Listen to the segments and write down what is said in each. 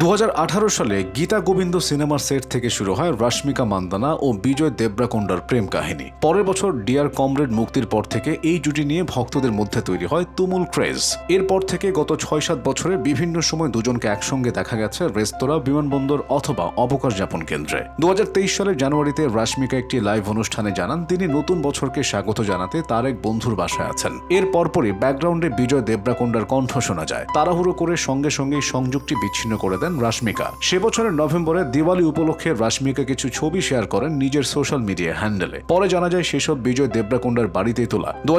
দু হাজার আঠারো সালে গীতা গোবিন্দ সিনেমার সেট থেকে শুরু হয় রাশ্মিকা মান্দানা ও বিজয় দেবরাকোন্ডার প্রেম কাহিনী। পরের বছর ডিয়ার কমরেড মুক্তির পর থেকে এই জুটি নিয়ে ভক্তদের মধ্যে তৈরি হয় তুমুল ক্রেজ। এরপর থেকে গত ছয় সাত বছরে বিভিন্ন সময় দুজনকে একসঙ্গে দেখা গেছে রেস্তোরাঁ, বিমানবন্দর অথবা অবকাশ যাপন কেন্দ্রে। দু হাজার তেইশ সালের জানুয়ারিতে রাশ্মিকা একটি লাইভ অনুষ্ঠানে জানান, তিনি নতুন বছরকে স্বাগত জানাতে তার এক বন্ধুর বাসায় আছেন। এর পরপরই ব্যাকগ্রাউন্ডে বিজয় দেবরাকোন্ডার কণ্ঠ শোনা যায়। তাড়াহুড়ো করে সঙ্গে সঙ্গেই সংযোগটি বিচ্ছিন্ন করে দেন রাশ্মিকা। সে বছরের নভেম্বরে দিওয়ালি উপলক্ষে রাশ্মিকা কিছু ছবি শেয়ার করেন নিজের সোশ্যাল মিডিয়া হ্যান্ডেলে। পরে জানা যায় সেসব বিজয় দেবরাকোন্ডার বাড়িতেই তোলা। দু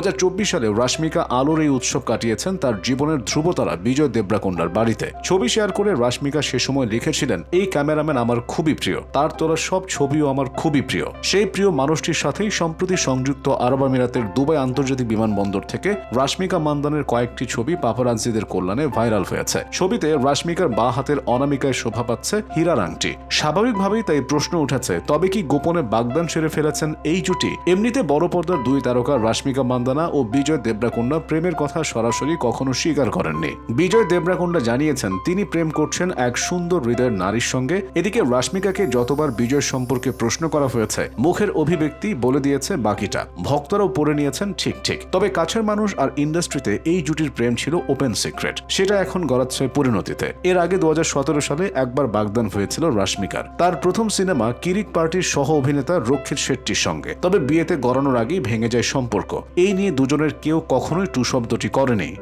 সালে রাশ্মিকা আলোর এই উৎসব কাটিয়েছেন তার জীবনের ধ্রুবতারা বিজয় দেবরাকোন্ডার বাড়িতে। ছবি শেয়ার করে রাশ্মিকা সে সময় লিখেছিলেন, এই ক্যামেরাম্যান আমার খুবই প্রিয়। তার তোলা সব ছবিও আমার খুবই প্রিয়। সেই প্রিয় মানুষটির সাথেই সম্প্রতি সংযুক্ত আরব আমিরাতের দুবাই আন্তর্জাতিক বিমানবন্দর থেকে রাশমিকা মান্দানের কয়েকটি ছবি পাপারাজ্জিদের কল্যাণে ভাইরাল হয়েছে। ছবিতে রাশমিকার বা হাতের অনামিকায় শোভা পাচ্ছে হীরার আংটি। স্বাভাবিকভাবেই তাই প্রশ্ন উঠেছে, তবে কি গোপনে বাগদান সেরে ফেলেছেন এই জুটি? এমনিতে বড় পর্দার দুই তারকা রাশ্মিকা মান্দানা ও বিজয় দেবরাকোন্ডা প্রেমের কথা সরাসরি কখনো স্বীকার করেননি। বিজয় দেবরাকোন্ডা জানিয়েছেন, তিনি প্রেম করছেন এক সুন্দর হৃদয়ের নারীর সঙ্গে। এদিকে রাশ্মিকাকে যতবার বিজয় সম্পর্কে প্রশ্ন করা হয়েছে, মুখের অভিব্যক্তি বলে দিয়েছে বাকিটা। ভক্তরাও পড়ে নিয়েছেন ঠিক ঠিক। তবে কাছের মানুষ আর ইন্ডাস্ট্রিতে এই জুটির প্রেম ছিল ওপেন সিক্রেট সেটা এখন গড়াচ্ছে পরিণতিতে। এর আগে দু সালে একবার বাগদান হয়েছিল রাশ্মিকার। তার প্রথম সিনেমা কিরিক পার্টির সহ অভিনেতা রক্ষিত শেট্টির সঙ্গে। তবে বিয়েতে গড়ানোর আগেই ভেঙে যায় সম্পর্ক। এই নিয়ে দুজনের কেউ কখনোই টু শব্দটি করেনি।